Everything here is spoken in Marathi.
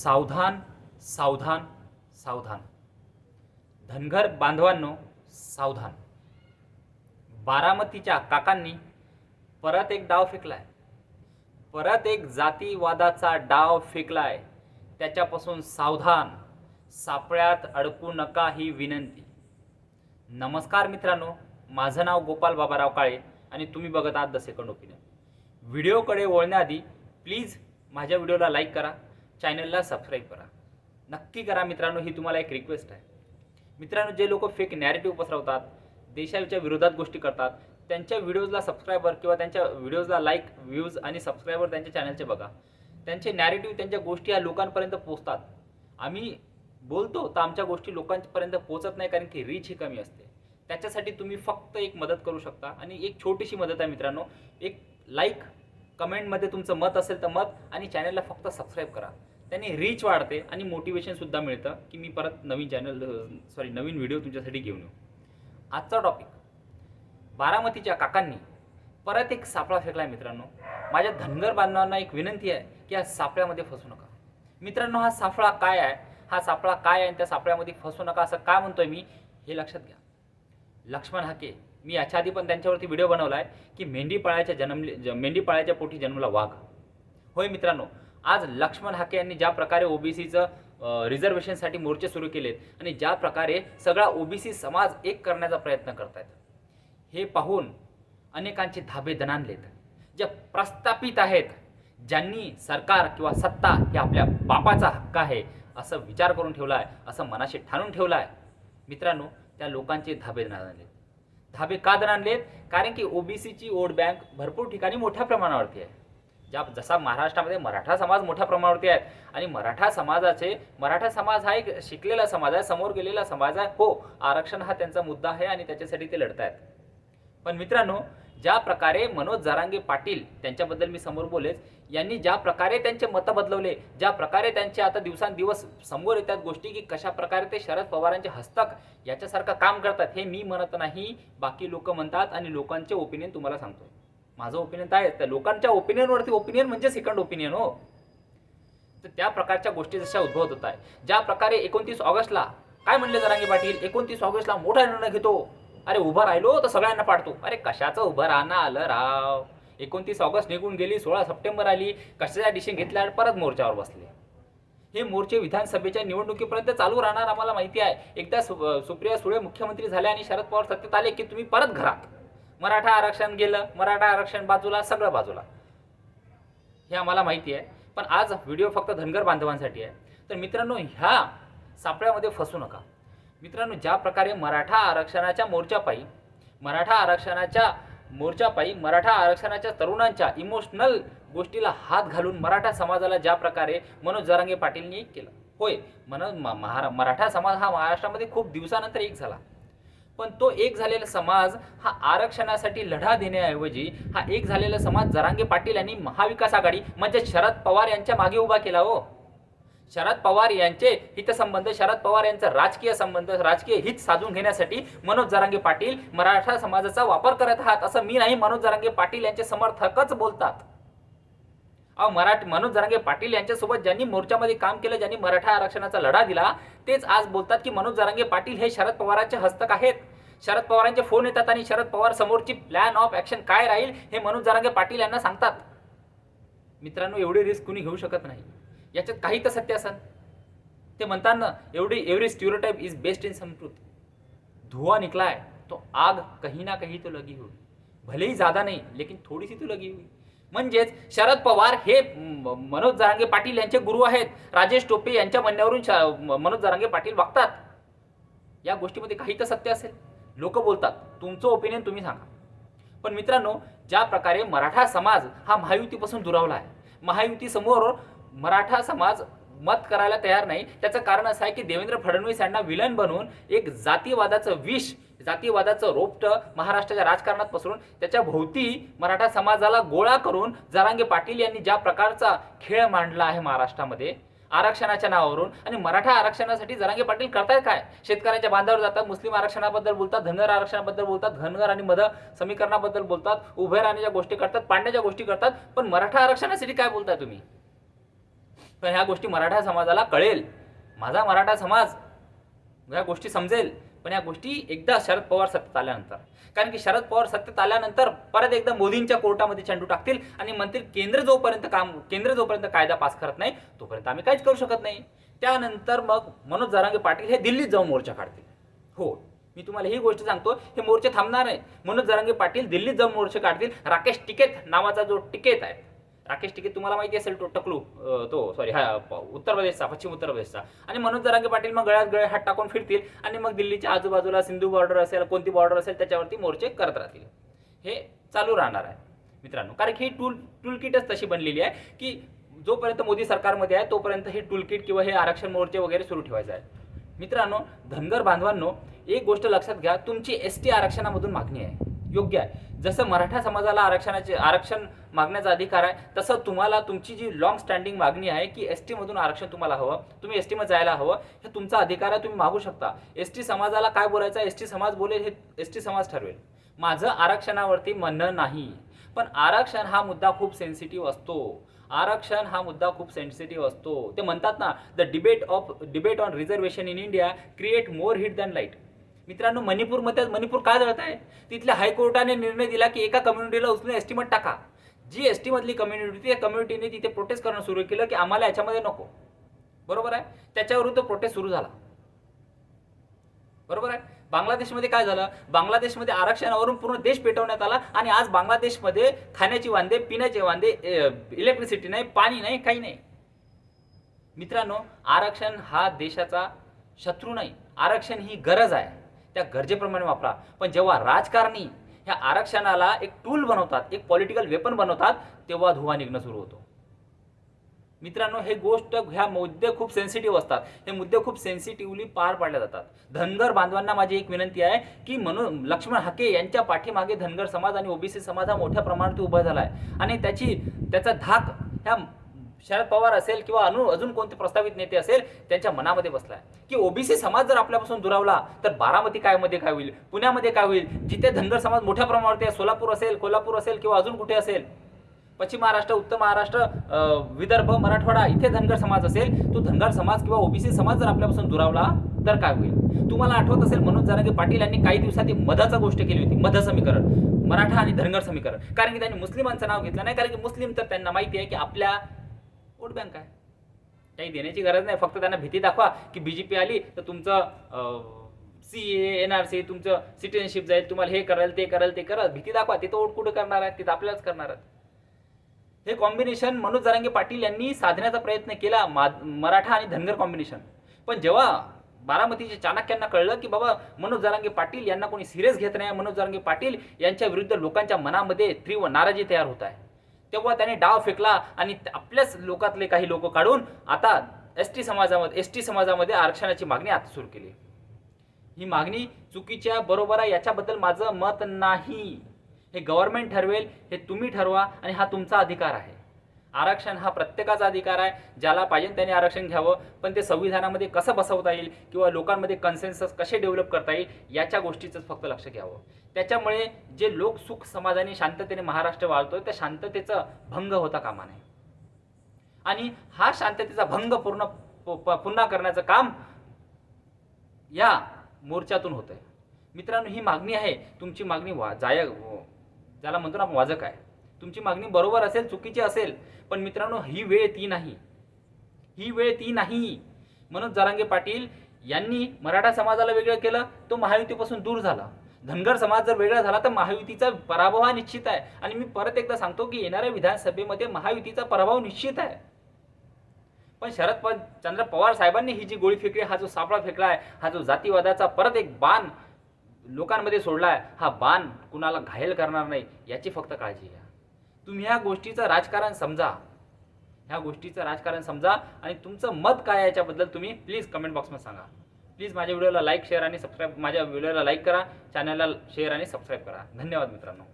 सावधान सावधान सावधान. धनगर बांधवांनो सावधान. बारामतीच्या काकांनी परत एक डाव फेकलाय. परत एक जातीवादाचा डाव फेकलाय. त्याच्यापासून सावधान सापळ्यात अडकू नका ही विनंती. नमस्कार मित्रांनो माझं नाव गोपाल बाबाराव काळे आणि तुम्ही बघत आहात द सेकंड ओपिनियन. व्हिडिओकडे वळण्याआधी प्लीज माझ्या व्हिडिओला लाईक करा. चॅनलला सबस्क्राईब करा. नक्की करा मित्रांनो ही तुम्हाला एक रिक्वेस्ट आहे. मित्रांनो जे लोक फेक नॅरेटिव्ह पसरवतात देशाच्या विरोधात गोष्टी करतात त्यांच्या व्हिडिओजला सबस्क्रायबर किंवा त्यांच्या व्हिडिओजला लाईक व्ह्यूज आणि सबस्क्रायबर त्यांच्या चॅनलचे बघा. त्यांचे नॅरेटिव्ह त्यांच्या गोष्टी या लोकांपर्यंत पोचतात आम्ही बोलतो तर आमच्या गोष्टी लोकांपर्यंत पोचत नाही कारण की रीच ही कमी असते. त्याच्यासाठी तुम्ही फक्त एक मदत करू शकता आणि एक छोटीशी मदत आहे मित्रांनो. एक लाईक कमेंटमध्ये तुमचं मत असेल तर मत आणि चॅनलला फक्त सबस्क्राईब करा. त्याने रीच वाढते आणि मोटिवेशनसुद्धा मिळतं की मी परत नवीन चॅनल सॉरी नवीन व्हिडिओ तुमच्यासाठी घेऊन येऊ. आजचा टॉपिक बारामतीच्या काकांनी परत एक सापळा फेकला आहे मित्रांनो. माझ्या धनगर बांधवांना एक विनंती आहे की या सापळ्यामध्ये फसू नका. मित्रांनो हा सापळा काय आहे? हा सापळा काय आहे? आणि त्या सापळ्यामध्ये फसू नका असं काय म्हणतोय मी हे लक्षात घ्या. लक्ष्मण हाके मी याच्या आधी पण त्यांच्यावरती व्हिडिओ बनवला आहे की मेंढी पाळायच्या जन्मले ज- मेंढीपाळ्याच्या पोटी जन्मला वाघ. होय मित्रांनो आज लक्ष्मण हाके यांनी ज्या प्रकारे ओबीसीचं रिझर्वेशनसाठी मोर्चे सुरू केलेत आणि ज्या प्रकारे सगळा ओबीसी समाज एक करण्याचा प्रयत्न करतायत हे पाहून अनेकांचे धाबे दणानलेत जे प्रस्थापित आहेत ज्यांनी सरकार किंवा सत्ता हे आपल्या बापाचा हक्क आहे असं विचार करून ठेवला आहे असं मनाशी ठाणून ठेवलं आहे मित्रांनो त्या लोकांचे धाबे दणानलेत धाबे का दणानलेत कारण की ओबीसीची वोट बँक भरपूर ठिकाणी मोठ्या प्रमाणावरती आहे. ज्या जसा महाराष्ट्रामध्ये मराठा समाज मोठ्या प्रमाणावरती आहे आणि मराठा समाजाचे मराठा समाज हा एक शिकलेला समाज आहे समोर गेलेला समाज आहे. हो आरक्षण हा त्यांचा मुद्दा आहे आणि त्याच्यासाठी ते लढत आहेत. पण मित्रांनो ज्या प्रकारे मनोज जरांगे पाटील त्यांच्याबद्दल मी समोर बोलेच यांनी ज्या प्रकारे त्यांचे मतं बदलवले ज्या प्रकारे त्यांचे आता दिवसांदिवस समोर येतात गोष्टी की कशा प्रकारे ते शरद पवारांचे हस्तक याच्यासारखं काम करतात हे मी म्हणत नाही. बाकी लोक म्हणतात आणि लोकांचे ओपिनियन तुम्हाला सांगतो माझं ओपिनियन काय आहे तर लोकांच्या ओपिनियनवरती ओपिनियन म्हणजे सेकंड ओपिनियन हो. तर त्या प्रकारच्या गोष्टी जशा उद्भवत होत आहे ज्या प्रकारे एकोणतीस ऑगस्टला काय म्हणले जरांगी पाटील? एकोणतीस ऑगस्टला मोठा निर्णय घेतो. अरे उभा राहिलो तर सगळ्यांना पाडतो. अरे कशाचं उभं राहणं आलं राव? एकोणतीस ऑगस्ट निघून गेली सोळा सप्टेंबर आली. कशाच्या डिसिशन घेतल्यावर परत मोर्चावर बसले. हे मोर्चे विधानसभेच्या निवडणुकीपर्यंत चालू राहणार आम्हाला माहिती आहे. एकदा सु- सुप्रिया सुळे मुख्यमंत्री झाल्या आणि शरद पवार सत्तेत आले की तुम्ही परत घरात. मराठा आरक्षण गेलं मराठा आरक्षण बाजूला सगळं बाजूला. हे आम्हाला माहिती आहे. पण आज व्हिडिओ फक्त धनगर बांधवांसाठी आहे. तर मित्रांनो ह्या सापळ्यामध्ये फसू नका. मित्रांनो ज्या प्रकारे मराठा आरक्षणाच्या मोर्चापायी मराठा आरक्षणाच्या मोर्चापायी मराठा आरक्षणाच्या तरुणांच्या इमोशनल गोष्टीला हात घालून मराठा समाजाला ज्या प्रकारे मनोज जरांगे पाटीलनी एक केलं. होय मन म- महारा मराठा समाज हा महाराष्ट्रामध्ये खूप दिवसानंतर एक झाला. पण तो एक झालेला समाज हा आरक्षणासाठी लढा देण्याऐवजी हा एक झालेला समाज जरांगे पाटील यांनी महाविकास आघाडी म्हणजे शरद पवार यांच्या मागे उभा केला हो. शरद पवार यांचे हितसंबंध शरद पवार यांचा राजकीय संबंध राजकीय हित साधून घेण्यासाठी मनोज जरांगे पाटील मराठा समाजाचा वापर करत आहात असं मी नाही मनोज जरांगे पाटील यांचे समर्थकच बोलतात. अहो मराठ मनोज जरांगे पाटील यांच्यासोबत ज्यांनी मोर्चामध्ये काम केलं ज्यांनी मराठा आरक्षणाचा लढा दिला तेच आज बोलतात की मनोज जरांगे पाटील हे शरद पवारांचे हस्तक आहेत. शरद पवारांचे फोन येतात आणि शरद पवार समोरची प्लॅन ऑफ ॲक्शन काय राहील हे मनोज जरांगे पाटील यांना सांगतात. मित्रांनो एवढी रिस्क कुणी घेऊ शकत नाही. याच्यात काही तर सत्य असन. ते म्हणतात ना एवढी every stereotype is based in some truth निकलाय. तो आग कहीं ना कहीं तो लगी होई भलेही जादा ज्यादा नाही लेकिन थोडीशी तो लगी होई म्हणजेच शरद पवार हे म- मनोज जरांगे पाटील यांचे गुरु आहेत. राजेश टोपे यांच्या म्हणण्यावरून श- मनोज जरांगे पाटील वागतात. या गोष्टीमध्ये काही तर सत्य असेल. लोक बोलतात तुमचं ओपिनियन तुम्ही सांगा. पण मित्रांनो ज्या प्रकारे मराठा समाज हा महायुतीपासून दुरावला आहे महायुतीसमोर मराठा समाज मत करायला तयार नाही त्याचं कारण असं आहे की देवेंद्र फडणवीस यांना विलन बनवून एक जातीवादाचं विष जातीवादाचं रोपटं महाराष्ट्राच्या राजकारणात पसरून त्याच्या भोवती मराठा समाजाला गोळा करून जरांगे पाटील यांनी ज्या प्रकारचा खेळ मांडला आहे महाराष्ट्रामध्ये आरक्षणाच्या नावावरून. आणि मराठा आरक्षणासाठी जरांगे पाटील करतायत काय? शेतकऱ्यांच्या बांधावर जातात मुस्लिम आरक्षणाबद्दल बोलतात धनगर आरक्षणाबद्दल बोलतात धनगर आणि मध समीकरणाबद्दल बोलतात उभे राहण्याच्या गोष्टी करतात पाडण्याच्या गोष्टी करतात पण मराठा आरक्षणासाठी काय बोलताय तुम्ही? पण ह्या गोष्टी मराठा समाजाला कळेल. माझा मराठा समाज ह्या गोष्टी समजेल पण या गोष्टी एकदा शरद पवार सत्तेत आल्यानंतर. कारण की शरद पवार सत्तेत आल्यानंतर परत एकदा मोदींच्या कोर्टामध्ये चेंडू टाकतील आणि म्हणतील केंद्र जोपर्यंत काम केंद्र जोपर्यंत कायदा पास करत नाही तोपर्यंत आम्ही काहीच करू शकत नाही. त्यानंतर मग मनोज जरांगे पाटील हे दिल्लीत जाऊन मोर्चा काढतील. हो मी तुम्हाला ही गोष्ट सांगतो हे मोर्चे थांबणार आहे. मनोज जरांगे पाटील दिल्लीत जाऊन मोर्चे काढतील. राकेश टिकेत नावाचा जो टिकेत आहे राकेश टिकेत तुम्हाला माहिती असेल तो टकलू तो सॉरी हा प- उत्तर प्रदेशचा पश्चिम उत्तर प्रदेशचा. आणि मनोज जरांगे पाटील मग गळ्यात गळे हात टाकून फिरतील आणि मग दिल्लीच्या आजूबाजूला सिंधू बॉर्डर असेल कोणती बॉर्डर असेल त्याच्यावरती मोर्चे करत राहतील. हे चालू राहणार आहे मित्रांनो. कारण की ही टूल टूल किटच तशी बनलेली आहे की जोपर्यंत मोदी सरकारमध्ये आहे तोपर्यंत हे टूल किट किंवा हे आरक्षण मोर्चे वगैरे सुरू ठेवायचं आहे मित्रांनो धनगर बांधवांनो एक गोष्ट लक्षात घ्या तुमची एस टी आरक्षणामधून मागणी आहे. योग्य आहे. जसं मराठा समाजाला आरक्षणाचे आरक्षण मागण्याचा अधिकार आहे तसं तुम्हाला तुमची जी लॉंग स्टँडिंग मागणी आहे की एस टीमधून आरक्षण तुम्हाला हवं तुम्ही एस टीमध्ये जायला हवं हे तुमचा अधिकार आहे तुम्ही मागू शकता. एस टी समाजाला काय बोलायचं एस टी समाज बोलेल हे एस टी समाज ठरवेल. माझं आरक्षणावरती म्हणणं नाही पण आरक्षण हा मुद्दा खूप सेन्सिटिव्ह असतो. आरक्षण हा मुद्दा खूप सेन्सिटिव्ह असतो. ते म्हणतात ना the debate of debate on reservation in India create more heat than light मित्रांनो मणिपूरमध्ये मणिपूर काय जळत आहे तिथल्या हायकोर्टाने निर्णय दिला की एका कम्युनिटीला उचलून एस्टिमेट टाका. जी एस टीमधली कम्युनिटी त्या कम्युनिटीने तिथे प्रोटेस्ट करणं सुरू केलं की आम्हाला याच्यामध्ये नको. बरोबर आहे? त्याच्यावरून तो प्रोटेस्ट सुरू झाला. बरोबर आहे? बांगलादेशमध्ये काय झालं? बांगलादेशमध्ये आरक्षणावरून पूर्ण देश पेटवण्यात आला आणि आज बांगलादेशमध्ये खाण्याची वांदे पिण्याचे वांदे इलेक्ट्रिसिटी नाही पाणी नाही काही नाही. मित्रांनो आरक्षण हा देशाचा शत्रू नाही. आरक्षण ही गरज आहे. त्या गरजेप्रमाणे वापरा. पण जेव्हा राजकारणी ह्या आरक्षणाला एक टूल बनवतात एक पॉलिटिकल वेपन बनवतात तेव्हा धुवा निघणं सुरू होतो. मित्रांनो हे गोष्ट ह्या मुद्दे खूप सेन्सिटिव्ह असतात. हे मुद्दे खूप सेन्सिटिव्हली पार पाडले जातात. धनगर बांधवांना माझी एक विनंती आहे की म्हणून लक्ष्मण हाके यांच्या पाठीमागे धनगर समाज आणि ओबीसी समाज हा मोठ्या प्रमाणात उभा झाला आहे आणि त्याची त्याचा धाक ह्या शरद पवार असेल किंवा अनु अजून कोणते प्रस्तावित नेते असेल त्यांच्या मनामध्ये बसलाय. की ओबीसी समाज जर आपल्यापासून दुरावला तर बारामती काय मध्ये काय होईल? पुण्यामध्ये काय होईल? जिथे धनगर समाज मोठ्या प्रमाणावरती आहे सोलापूर असेल कोल्हापूर असेल किंवा अजून कुठे असेल? पश्चिम महाराष्ट्र उत्तर महाराष्ट्र विदर्भ मराठवाडा इथे धनगर समाज असेल तो धनगर समाज किंवा ओबीसी समाज जर आपल्यापासून दुरावला तर काय होईल? तुम्हाला आठवत असेल मनोज जरांगे पाटील यांनी काही दिवसात मधाचा गोष्ट केली होती मध समीकरण. मराठा आणि धनगर समीकरण. कारण की त्यांनी मुस्लिमांचं नाव घेतलं नाही कारण की मुस्लिम तर त्यांना माहिती आहे की आपल्या वोट बँक आहे. काही देण्याची गरज नाही. फक्त त्यांना भीती दाखवा की बी जे पी आली तर तुमचं C A N R C तुमचं सिटिझनशिप जाईल. तुम्हाला हे कराल ते कराल ते कराल. भीती दाखवा. तिथं वोट कुठं करणार आहे तिथं आपल्यालाच करणार आहेत. हे कॉम्बिनेशन मनोज जरांगे पाटील यांनी साधण्याचा प्रयत्न केला मा- मराठा आणि धनगर कॉम्बिनेशन पण जेव्हा बारामतीच्या चाणक्यांना कळलं की बाबा मनोज जरांगे पाटील यांना कोणी सिरियस घेत नाही मनोज जरांगे पाटील यांच्या विरुद्ध लोकांच्या मनामध्ये तीव्र नाराजी तयार होत आहे. तेव्हा त्याने डाव फेकला आणि आपल्याच लोकातले काही लोक काढून आता एस टी समाजामध्ये एस टी समाजामध्ये आरक्षणाची मागणी आता सुरू केली. ही मागणी चुकीच्या बरोबर आहे याच्याबद्दल माझं मत नाही. हे गव्हर्नमेंट ठरवेल हे तुम्ही ठरवा आणि हा तुमचा अधिकार आहे. आरक्षण हा प्रत्येकाचा अधिकार आहे ज्याला पाहिजे त्याने आरक्षण घ्यावं पण ते संविधानामध्ये कसं बसवता येईल किंवा लोकांमध्ये कन्सेन्सस कसे डेव्हलप करता येईल याच्या गोष्टीचं फक्त लक्ष घ्यावं. त्याच्यामुळे जे लोक सुख समाधानी शांततेने महाराष्ट्र वाळतोय त्या शांततेचा भंग होता कामा नये. आणि हा शांततेचा भंग पूर्ण प- प- पुन्हा करण्याचं काम या मोर्चातून होत आहे मित्रांनो ही मागणी आहे तुमची मागणी वा जाय हो, ज्याला म्हणतो ना वाजक आहे. तुमची मागणी बरोबर असेल चुकीची असेल पण मित्रांनो ही वेळ ती नाही. ही वेळ ती नाही. मनोज जरांगे पाटील यांनी मराठा समाजाला वेगळं केलं तो महायुतीपासून दूर झाला. धनगर समाज जर वेगळा झाला तर महायुतीचा पराभव हा निश्चित आहे. आणि मी परत एकदा सांगतो की येणाऱ्या विधानसभेमध्ये महायुतीचा पराभव निश्चित आहे. पण शरद प चंद्र पवार साहेबांनी ही जी गोळी फेकली हा जो सापळा फेकला आहे हा जो जातीवादाचा परत एक बाण लोकांमध्ये सोडला आहे हा बाण कुणाला घायल करणार नाही याची फक्त काळजी घ्या. तुम्ही ह्या गोष्टीचं राजकारण समजा. ह्या गोष्टीचं राजकारण समजा आणि तुमचं मत काय आहे याच्याबद्दल तुम्ही प्लीज कमेंट बॉक्समध्ये सांगा. प्लीज माझ्या व्हिडिओला लाईक शेअर आणि सबस्क्राईब माझ्या व्हिडिओला लाईक करा चॅनलला शेअर आणि सबस्क्राईब करा. धन्यवाद मित्रांनो.